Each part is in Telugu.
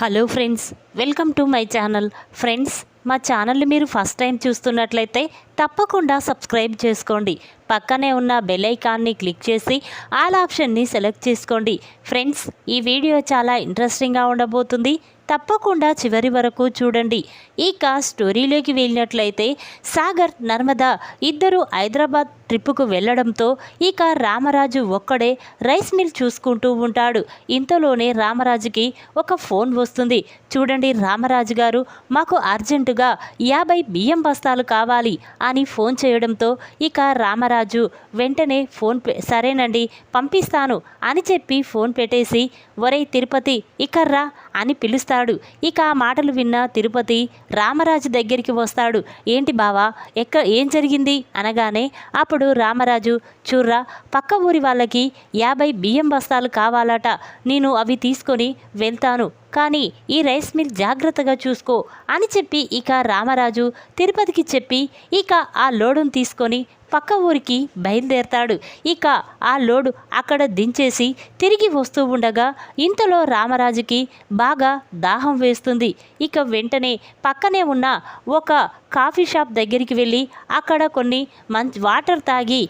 Hello friends welcome to my channel. Friends మా ఛానల్ని మీరు ఫస్ట్ టైం చూస్తున్నట్లయితే తప్పకుండా సబ్స్క్రైబ్ చేసుకోండి. పక్కనే ఉన్న బెల్ ఐకాన్ని క్లిక్ చేసి ఆల్ ఆప్షన్ని సెలెక్ట్ చేసుకోండి. ఫ్రెండ్స్ ఈ వీడియో చాలా ఇంట్రెస్టింగ్గా ఉండబోతుంది. తప్పకుండా చివరి వరకు చూడండి. ఇక స్టోరీలోకి వెళ్ళినట్లయితే సాగర్ నర్మదా ఇద్దరు హైదరాబాద్ ట్రిప్పుకు వెళ్ళడంతో ఇక రామరాజు ఒక్కడే రైస్ మిల్ చూసుకుంటూ ఉంటాడు. ఇంతలోనే రామరాజుకి ఒక ఫోన్ వస్తుంది. చూడండి రామరాజు గారు మాకు అర్జెంటుగా యాభై బియ్యం బస్తాలు కావాలి అని ఫోన్ చేయడంతో ఇక రామరాజు వెంటనే ఫోన్ సరేనండి పంపిస్తాను అని చెప్పి ఫోన్ పెట్టేసి ఒరే తిరుపతి ఇక్కర్రా అని పిలుస్తాడు. ఇక ఆ మాటలు విన్న తిరుపతి రామరాజు దగ్గరికి వస్తాడు. ఏంటి బావా ఎక్క ఏం జరిగింది? అనగానే అప్పుడు రామరాజు చూర్రా పక్క ఊరి వాళ్ళకి యాభై బియ్యం బస్తాలు కావాలట. నేను అవి తీసుకొని వెళ్తాను. కానీ ఈ రైస్ మిల్ జాగ్రత్తగా చూసుకో అని చెప్పి ఇక రామరాజు తిరుపతికి చెప్పి ఇక ఆ లోడును తీసుకొని పక్క ఊరికి బయలుదేరతాడు. ఇక ఆ లోడు అక్కడ దించేసి తిరిగి వస్తూ ఉండగా ఇంతలో రామరాజుకి బాగా దాహం వేస్తుంది. ఇక వెంటనే పక్కనే ఉన్న ఒక కాఫీ షాప్ దగ్గరికి వెళ్ళి అక్కడ కొన్ని మంచి వాటర్ తాగి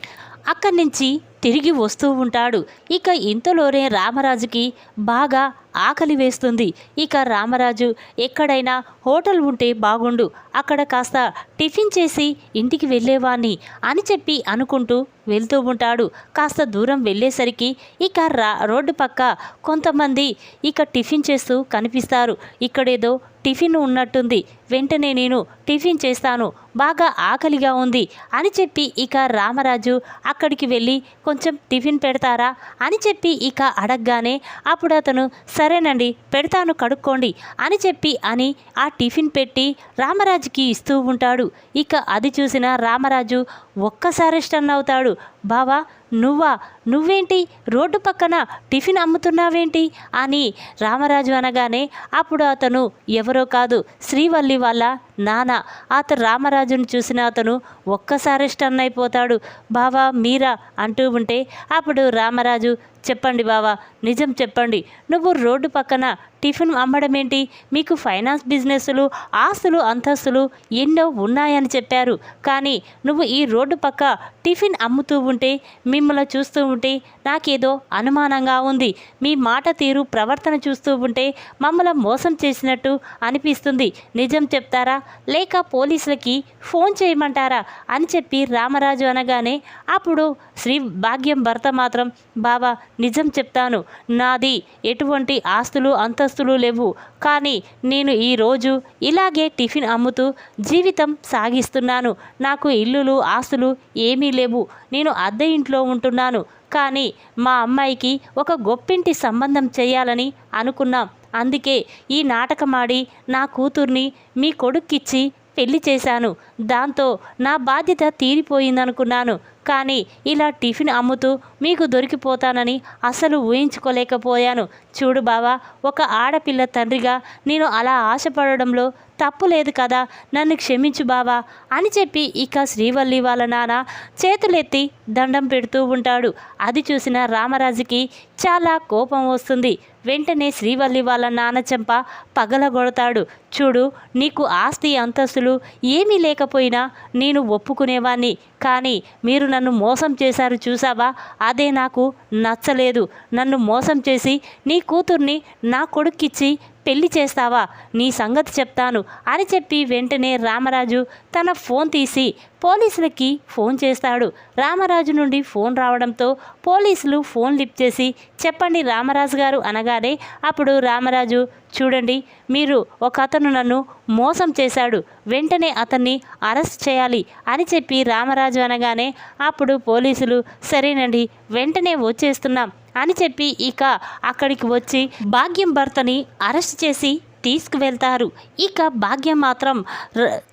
అక్కడి నుంచి తిరిగి వస్తూ ఉంటాడు. ఇక ఇంతలోనే రామరాజుకి బాగా ఆకలి వేస్తుంది. ఇక రామరాజు ఎక్కడైనా హోటల్ ఉంటే బాగుండు. అక్కడ కాస్త టిఫిన్ చేసి ఇంటికి వెళ్ళేవాణ్ణి అని చెప్పి అనుకుంటూ వెళ్తూ ఉంటాడు. కాస్త దూరం వెళ్ళేసరికి ఇక రా రోడ్డు పక్క కొంతమంది ఇక టిఫిన్ చేస్తూ కనిపిస్తారు. ఇక్కడేదో టిఫిన్ ఉన్నట్టుంది. వెంటనే నేను టిఫిన్ చేస్తాను. బాగా ఆకలిగా ఉంది అని చెప్పి ఇక రామరాజు అక్కడికి వెళ్ళి కొంచెం టిఫిన్ పెడతారా అని చెప్పి ఇక అడగగానే అప్పుడు అతను సరేనండి పెడతాను కడుక్కోండి అని చెప్పి అని ఆ టిఫిన్ పెట్టి రామరాజుకి ఇస్తూ ఉంటాడు. ఇక అది చూసిన రామరాజు ఒక్కసారి స్టన్ అవుతాడు. బావా నువ్వా? నువ్వేంటి రోడ్డు పక్కన టిఫిన్ అమ్ముతున్నావేంటి అని రామరాజు అనగానే అప్పుడు అతను ఎవరో కాదు శ్రీవల్లి వాళ్ళ నాన్న. అతను రామరాజును చూసిన అతను ఒక్కసారి స్టన్ అయిపోతాడు. బావా మీరా అంటూ ఉంటే అప్పుడు రామరాజు చెప్పండి బావా నిజం చెప్పండి. నువ్వు రోడ్డు పక్కన టిఫిన్ అమ్మడం ఏంటి మీకు ఫైనాన్స్ బిజినెస్లు ఆస్తులు అంతస్తులు ఎన్నో ఉన్నాయని చెప్పారు. కానీ నువ్వు ఈ రోడ్డు పక్క టిఫిన్ అమ్ముతూ ఉంటే మిమ్మల్ని చూస్తూ ఉంటే నాకేదో అనుమానంగా ఉంది. మీ మాట తీరు ప్రవర్తన చూస్తూ ఉంటే మమ్మల్ని మోసం చేసినట్టు అనిపిస్తుంది. నిజం చెప్తారా? లేక పోలీసులకి ఫోన్ చేయమంటారా? అని చెప్పి రామరాజు అనగానే అప్పుడు శ్రీ భాగ్యం భర్త మాత్రం బాబా నిజం చెప్తాను. నాది ఎటువంటి ఆస్తులు అంతస్తులు లేవు. కానీ నేను ఈరోజు ఇలాగే టిఫిన్ అమ్ముతూ జీవితం సాగిస్తున్నాను. నాకు ఇల్లులు ఆస్తులు ఏమీ లేవు. నేను అద్దె ఇంట్లో ఉంటున్నాను. కానీ మా అమ్మాయికి ఒక గొప్పింటి సంబంధం చేయాలని అనుకున్నాం. అందుకే ఈ నాటకమాడి నా కూతుర్ని మీ కొడుక్కిచ్చి పెళ్ళి చేశాను. దాంతో నా బాధ్యత తీరిపోయిందనుకున్నాను. కానీ ఇలా టిఫిన్ అమ్ముతూ మీకు దొరికిపోతానని అసలు ఊహించుకోలేకపోయాను. చూడు బావా ఒక ఆడపిల్ల తండ్రిగా నేను అలా ఆశపడడంలో తప్పు లేదు కదా నన్ను క్షమించు బావా అని చెప్పి ఇక శ్రీవల్లి వాళ్ళ నాన్న చేతులెత్తి దండం పెడుతూ ఉంటాడు. అది చూసిన రామరాజుకి చాలా కోపం వస్తుంది. వెంటనే శ్రీవల్లి వాళ్ళ నాన్న చెంప పగలగొడతాడు. చూడు నీకు ఆస్తి అంతస్తులు ఏమీ లేకపోయినా నేను ఒప్పుకునేవాణ్ణి. కానీ మీరు నన్ను మోసం చేశారు చూసావా అదే నాకు నచ్చలేదు. నన్ను మోసం చేసి నీ కూతుర్ని నా కొడుక్కిచ్చి పెళ్ళి చేస్తావా? నీ సంగతి చెప్తాను అని చెప్పి వెంటనే రామరాజు తన ఫోన్ తీసి పోలీసులకి ఫోన్ చేస్తాడు. రామరాజు నుండి ఫోన్ రావడంతో పోలీసులు ఫోన్ లిఫ్ట్ చేసి చెప్పండి రామరాజు గారు అనగానే అప్పుడు రామరాజు చూడండి మీరు ఒక అతను నన్ను మోసం చేశాడు. వెంటనే అతన్ని అరెస్ట్ చేయాలి అని చెప్పి రామరాజు అనగానే అప్పుడు పోలీసులు సరేనండి వెంటనే వచ్చేస్తున్నాం అని చెప్పి ఇక అక్కడికి వచ్చి భాగ్యం భర్తని అరెస్ట్ చేసి తీసుకువెళ్తారు. ఇక భాగ్యం మాత్రం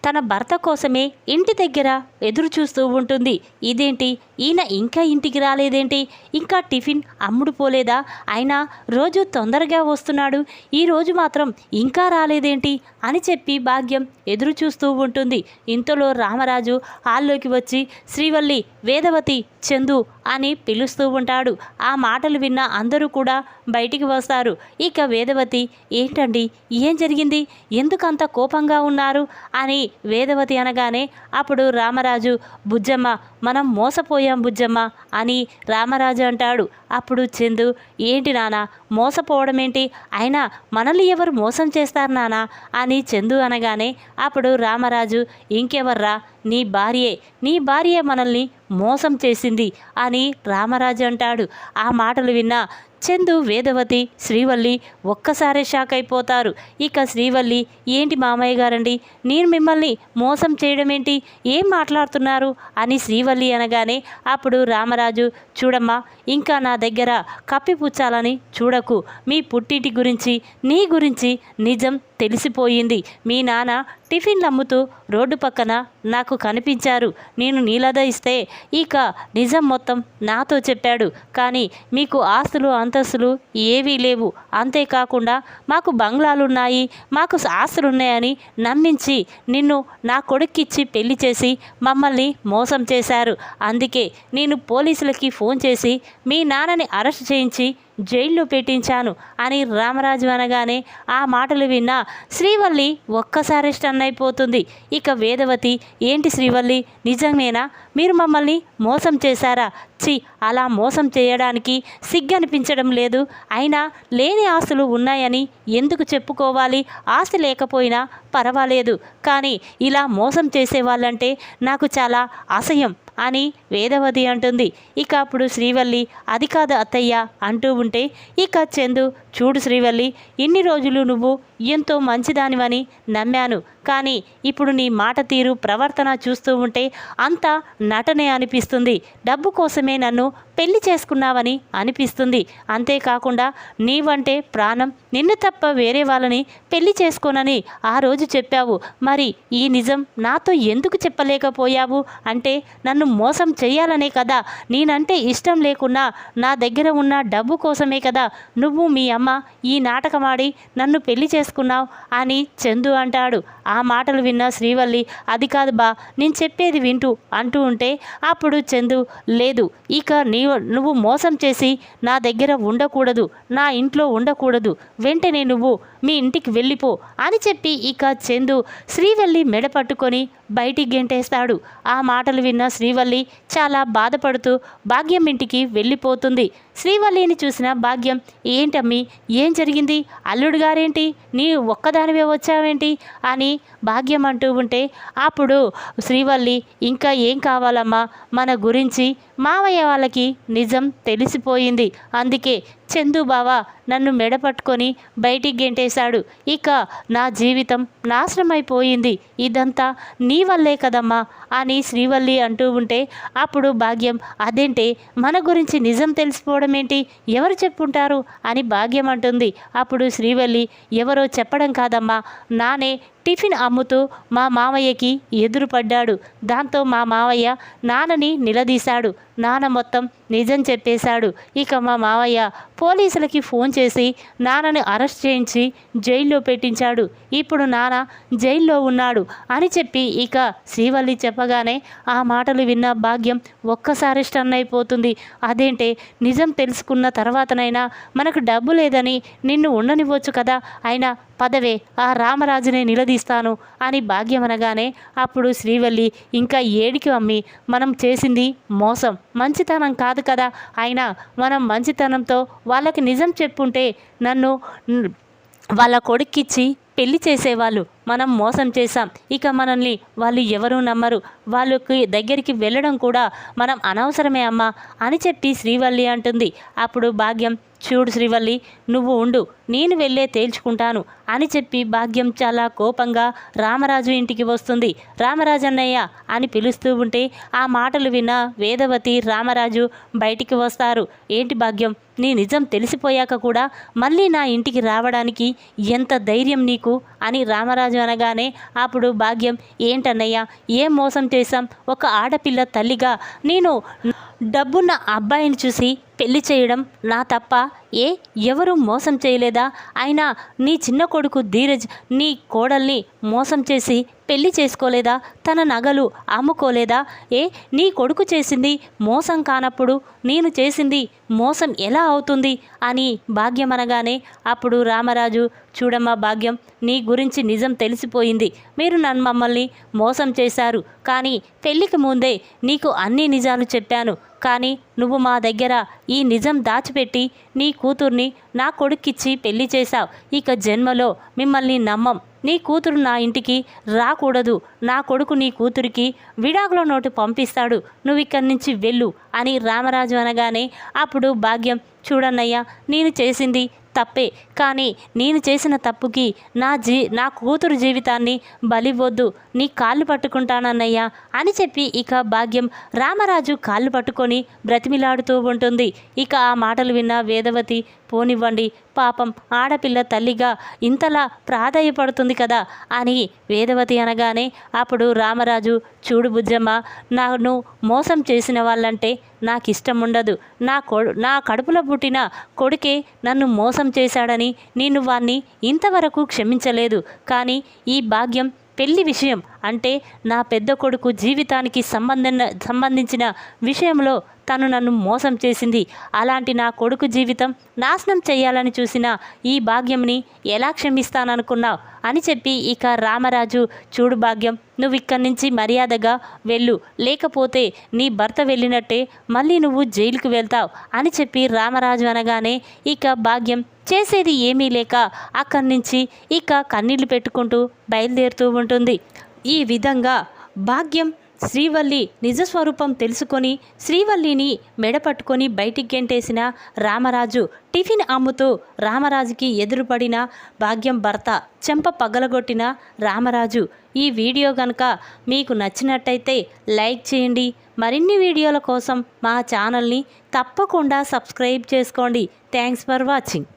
తన భర్త కోసమే ఇంటి దగ్గర ఎదురు చూస్తూ ఉంటుంది. ఇదేంటి? ఈయన ఇంకా ఇంటికి రాలేదేంటి? ఇంకా టిఫిన్ అమ్ముడు పోలేదా? అయినా రోజు తొందరగా వస్తున్నాడు. ఈరోజు మాత్రం ఇంకా రాలేదేంటి? అని చెప్పి భాగ్యం ఎదురు చూస్తూ ఉంటుంది. ఇంతలో రామరాజు హాల్లోకి వచ్చి శ్రీవల్లి వేదవతి చందు అని పిలుస్తూ ఉంటాడు. ఆ మాటలు విన్న అందరూ కూడా బయటికి వస్తారు. ఇక వేదవతి ఏంటండి? ఏం జరిగింది? ఎందుకంత కోపంగా ఉన్నారు? అని వేదవతి అనగానే అప్పుడు రామరాజు బుజ్జమ్మ మనం మోసపోయి. బుజ్జమ్మ? అని రామరాజు అంటాడు. అప్పుడు చందు ఏంటి నాన్న మోసపోవడం ఏంటి అయినా మనల్ని ఎవరు మోసం చేస్తారు నాన్న అని చందు అనగానే అప్పుడు రామరాజు ఇంకెవర్రా? నీ భార్యే నీ భార్యే మనల్ని మోసం చేసింది అని రామరాజు అంటాడు. ఆ మాటలు విన్న చందు వేదవతి శ్రీవల్లి ఒక్కసారే షాక్ అయిపోతారు. ఇక శ్రీవల్లి ఏంటి మామయ్య గారండి? నేను మిమ్మల్ని మోసం చేయడం ఏంటి ఏం మాట్లాడుతున్నారు? అని శ్రీవల్లి అనగానే అప్పుడు రామరాజు చూడమ్మా ఇంకా నా దగ్గర కప్పిపుచ్చాలని చూడకు. మీ పుట్టింటి గురించి నీ గురించి నిజం తెలిసిపోయింది. మీ నాన్న టిఫిన్లు అమ్ముతూ రోడ్డు పక్కన నాకు కనిపించారు. నేను నీలద ఇస్తే ఇక నిజం మొత్తం నాతో చెప్పాడు. కానీ మీకు ఆస్తులు అంతస్తులు ఏవీ లేవు. అంతేకాకుండా మాకు బంగ్లాలున్నాయి. మాకు ఆస్తులున్నాయని నమ్మించి నిన్ను నా కొడుక్కిచ్చి పెళ్ళి చేసి మమ్మల్ని మోసం చేశారు. అందుకే నేను పోలీసులకి ఫోన్ చేసి మీ నాన్నని అరెస్ట్ చేయించి జైల్లో పెట్టించాను అని రామరాజు అనగానే ఆ మాటలు విన్న శ్రీవల్లి ఒక్కసారి స్టన్ అయిపోతుంది. ఇక వేదవతి ఏంటి శ్రీవల్లి నిజమేనా మీరు మమ్మల్ని మోసం చేశారా? చి అలా మోసం చేయడానికి సిగ్గనిపించడం లేదు. అయినా లేని ఆస్తులు ఉన్నాయని ఎందుకు చెప్పుకోవాలి? ఆస్తి లేకపోయినా పర్వాలేదు. కానీ ఇలా మోసం చేసేవాళ్ళంటే నాకు చాలా అసహ్యం అని వేదవతి అంటుంది. ఇక అప్పుడు శ్రీవల్లి అది కాదు అత్తయ్య అంటూ ఉంటే ఇక చందు చూడు శ్రీవల్లి ఇన్ని రోజులు నువ్వు ఎంతో మంచిదానివని నమ్మాను. కానీ ఇప్పుడు నీ మాట తీరు ప్రవర్తన చూస్తూ ఉంటే అంతా నటనే అనిపిస్తుంది. డబ్బు కోసమే నన్ను పెళ్ళి చేసుకున్నావని అనిపిస్తుంది. అంతేకాకుండా నీవంటే ప్రాణం. నిన్ను తప్ప వేరే వాళ్ళని పెళ్ళి చేసుకోనని ఆ రోజు చెప్పావు. మరి ఈ నిజం నాతో ఎందుకు చెప్పలేకపోయావు? అంటే నన్ను మోసం చేయాలనే కదా? నేనంటే ఇష్టం లేకున్నా నా దగ్గర ఉన్న డబ్బు కోసమే కదా నువ్వు మీ అమ్మ ఈ నాటకమాడి నన్ను పెళ్ళి చేసుకున్నావు అని చందు అంటాడు. ఆ మాటలు విన్న శ్రీవల్లి అది కాదు బా నేను చెప్పేది వింటూ అంటూ ఉంటే అప్పుడు చందు లేదు ఇక నీ నువ్వు మోసం చేసి నా దగ్గర ఉండకూడదు నా ఇంట్లో ఉండకూడదు వెంటనే నువ్వు మీ ఇంటికి వెళ్ళిపో అని చెప్పి ఇక చందు శ్రీవల్లి మెడ పట్టుకొని బయటికి గెంటేస్తాడు. ఆ మాటలు విన్న శ్రీవల్లి చాలా బాధపడుతూ భాగ్యం ఇంటికి వెళ్ళిపోతుంది. శ్రీవల్లిని చూసిన భాగ్యం ఏంటమ్మి ఏం జరిగింది? అల్లుడు గారేంటి? నీ ఒక్కదానివే వచ్చావేంటి? అని భాగ్యం అంటూ ఉంటే అప్పుడు శ్రీవల్లి ఇంకా ఏం కావాలమ్మా? మన గురించి మావయ్య వాళ్ళకి నిజం తెలిసిపోయింది. అందుకే చందు బావ నన్ను మెడపట్టుకొని బయటికి గెంటేశాడు. ఇక నా జీవితం నాశనమైపోయింది. ఇదంతా నీ వల్లే కదమ్మా అని శ్రీవల్లి అంటూ ఉంటే అప్పుడు భాగ్యం అదేంటే మన గురించి నిజం తెలిసిపోవడం ఏంటి ఎవరు చెప్పుంటారు? అని భాగ్యం అంటుంది. అప్పుడు శ్రీవల్లి ఎవరో చెప్పడం కాదమ్మా. నానే టిఫిన్ అమ్ముతూ మా మామయ్యకి ఎదురుపడ్డాడు. దాంతో మా మావయ్య నాన్నని నిలదీశాడు. నాన్న మొత్తం నిజం చెప్పేశాడు. ఇక మా మావయ్య పోలీసులకి ఫోన్ చేసి నాన్నని అరెస్ట్ చేయించి జైల్లో పెట్టించాడు. ఇప్పుడు నాన్న జైల్లో ఉన్నాడు అని చెప్పి ఇక శ్రీవల్లి చెప్పగానే ఆ మాటలు విన్న భాగ్యం ఒక్కసారి స్టన్ అయిపోతుంది. అదేంటే నిజం తెలుసుకున్న తర్వాతనైనా మనకు డబ్బు లేదని నిన్ను ఉండనివ్వచ్చు కదా అయినా పదవే ఆ రామరాజునే నిలదీస్తాను అని భాగ్యం అనగానే అప్పుడు శ్రీవల్లి ఇంకా ఏడికి అమ్మి మనం చేసింది మోసం. మంచితనం కాదు కదా అయినా మనం మంచితనంతో వాళ్ళకి నిజం చెప్పుంటే నన్ను వాళ్ళ కొడుక్కిచ్చి పెళ్ళి చేసేవాళ్ళు. మనం మోసం చేశాం. ఇక మనల్ని వాళ్ళు ఎవరూ నమ్మరు. వాళ్ళకి దగ్గరికి వెళ్ళడం కూడా మనం అనవసరమే అమ్మా అని చెప్పి శ్రీవల్లి అంటుంది. అప్పుడు భాగ్యం చూడు శ్రీవల్లి నువ్వు ఉండు. నేను వెళ్ళే తేల్చుకుంటాను అని చెప్పి భాగ్యం చాలా కోపంగా రామరాజు ఇంటికి వస్తుంది. రామరాజన్నయ్య అని పిలుస్తూ ఉంటే ఆ మాటలు విన్న వేదవతి రామరాజు బయటికి వస్తారు. ఏంటి భాగ్యం? నీ నిజం తెలిసిపోయాక కూడా మళ్ళీ నా ఇంటికి రావడానికి ఎంత ధైర్యం నీకు? అని రామరాజు అనగానే అప్పుడు భాగ్యం ఏంటన్నయ్య ఏం మోసం చేశాం? ఒక ఆడపిల్ల తల్లిగా నేను డబ్బున్న అబ్బాయిని చూసి పెళ్ళి చేయడం నా తప్ప ఏ? ఎవరు మోసం చేయలేదు. అయినా నీ చిన్న కొడుకు ధీరజ్ నీ కోడల్ని మోసం చేసి పెళ్ళి చేసుకోలేదా? తన నగలు అమ్ముకోలేదా? ఏ నీ కొడుకు చేసింది మోసం కానప్పుడు నేను చేసింది మోసం ఎలా అవుతుంది? అని భాగ్యం అనగానే అప్పుడు రామరాజు చూడమ్మా భాగ్యం నీ గురించి నిజం తెలిసిపోయింది. మీరు నన్ను మమ్మల్ని మోసం చేశారు. కానీ పెళ్ళికి ముందే నీకు అన్ని నిజాలు చెప్పాను. కానీ నువ్వు మా దగ్గర ఈ నిజం దాచిపెట్టి నీ కూతుర్ని నా కొడుక్కిచ్చి పెళ్ళి చేశావు. ఇక జన్మలో మిమ్మల్ని నమ్మం. నీ కూతురు నా ఇంటికి రాకూడదు. నా కొడుకు నీ కూతురికి విడాకుల నోటు పంపిస్తాడు. నువ్వు ఇక్కడి నుంచి వెళ్ళు అని రామరాజు అనగానే అప్పుడు భాగ్యం చూడన్నయ్యా నేను చేసింది తప్పే. కానీ నేను చేసిన తప్పుకి నా జీ నా కూతురు జీవితాన్ని బలివ్వద్దు. నీ కాళ్ళు పట్టుకుంటానన్నయ్యా అని చెప్పి ఇక భాగ్యం రామరాజు కాళ్ళు పట్టుకొని బ్రతిమిలాడుతూ ఉంటుంది. ఇక ఆ మాటలు విన్న వేదవతి పోనివ్వండి పాపం ఆడపిల్ల తల్లిగా ఇంతలా ప్రాధాయపడుతుంది కదా అని వేదవతి అనగానే అప్పుడు రామరాజు చూడు బుజ్జమ్మ నన్ను మోసం చేసిన వాళ్ళంటే నాకు ఇష్టం ఉండదు నా కొడు నా కడుపులో పుట్టిన కొడుకే నన్ను మోసం చేశాడని నేను వాణ్ణి ఇంతవరకు క్షమించలేదు. కానీ ఈ భాగ్యం పెళ్ళి విషయం అంటే నా పెద్ద కొడుకు జీవితానికి సంబంధన సంబంధించిన విషయంలో తను నన్ను మోసం చేసింది. అలాంటి నా కొడుకు జీవితం నాశనం చేయాలని చూసిన ఈ భాగ్యంని ఎలా క్షమిస్తాననుకున్నావు? అని చెప్పి ఇక రామరాజు చూడు భాగ్యం నువ్వు ఇక్కడి నుంచి మర్యాదగా వెళ్ళు. లేకపోతే నీ భర్త వెళ్ళినట్టే మళ్ళీ నువ్వు జైలుకు వెళ్తావు. అని చెప్పి రామరాజు అనగానే ఇక భాగ్యం చేసేది ఏమీ లేక అక్కడి నుంచి ఇక కన్నీళ్ళు పెట్టుకుంటూ బయలుదేరుతూ ఉంటుంది. ఈ విధంగా భాగ్యం శ్రీవల్లి నిజస్వరూపం తెలుసుకొని శ్రీవల్లిని మెడపట్టుకొని బయటికి గెంటేసిన రామరాజు టిఫిన్ అమ్ముతూ రామరాజుకి ఎదురుపడిన భాగ్యం భర్త చెంప పగలగొట్టిన రామరాజు. ఈ వీడియో కనుక మీకు నచ్చినట్టయితే లైక్ చేయండి. మరిన్ని వీడియోల కోసం మా ఛానల్ని తప్పకుండా సబ్స్క్రైబ్ చేసుకోండి. Thanks for watching.